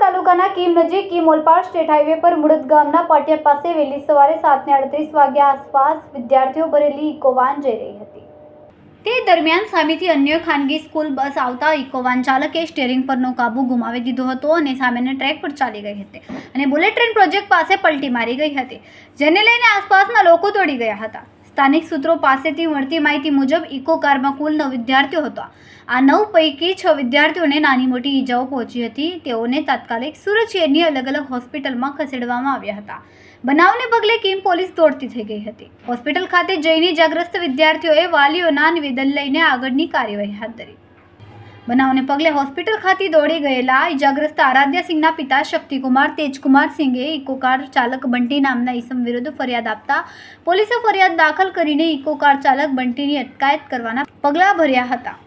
તાલુકાના કીમ નજીક Kim Olpad state highway પર મુળદ ગામના પાટિયા પાસે વહેલી સવારે સાતને અડત્રીસ વાગ્યા આસપાસ વિદ્યાર્થીઓ ભરેલી ઇકોવાન જઈ રહી હતી. તે દરમિયાન સામેથી અન્ય ખાનગી સ્કૂલ બસ આવતા ઇકોવાન ચાલકે સ્ટેરિંગ પરનો કાબુ ગુમાવી દીધો હતો અને સામેના ટ્રેક પર ચાલી ગઈ હતી અને બુલેટ ટ્રેન પ્રોજેક્ટ પાસે પલટી મારી ગઈ હતી, જેને લઈને આસપાસના લોકો દોડી ગયા હતા. સ્થાનિક સૂત્રો પાસેથી મળતી માહિતી મુજબ ઇકો કારમાં કુલ નવ વિદ્યાર્થીઓ હતા. આ નવ પૈકી છ વિદ્યાર્થીઓને નાની મોટી ઈજાઓ પહોંચી હતી. તેઓને તાત્કાલિક સુરત શહેરની અલગ અલગ હોસ્પિટલમાં ખસેડવામાં આવ્યા હતા. બનાવને પગલે કિમ પોલીસ દોડતી થઈ ગઈ હતી? હોસ્પિટલ ખાતે જઈને ઇજાગ્રસ્ત વિદ્યાર્થીઓએ વાલીઓના નિવેદન લઈને આગળની કાર્યવાહી હાથ ધરી. બનાવને પગલે હોસ્પિટલ ખાતે દોડી ગયેલા ઇજાગ્રસ્ત આરાધ્યા સિંહના પિતા શક્તિકુમાર તેજકુમાર સિંઘે ઇકો કાર ચાલક બંટી નામના ઈસમ વિરુદ્ધ ફરિયાદ આપતા પોલીસે ફરિયાદ દાખલ કરીને ઇકો કાર ચાલક બંટીની અટકાયત કરવાના પગલાં ભર્યા હતા.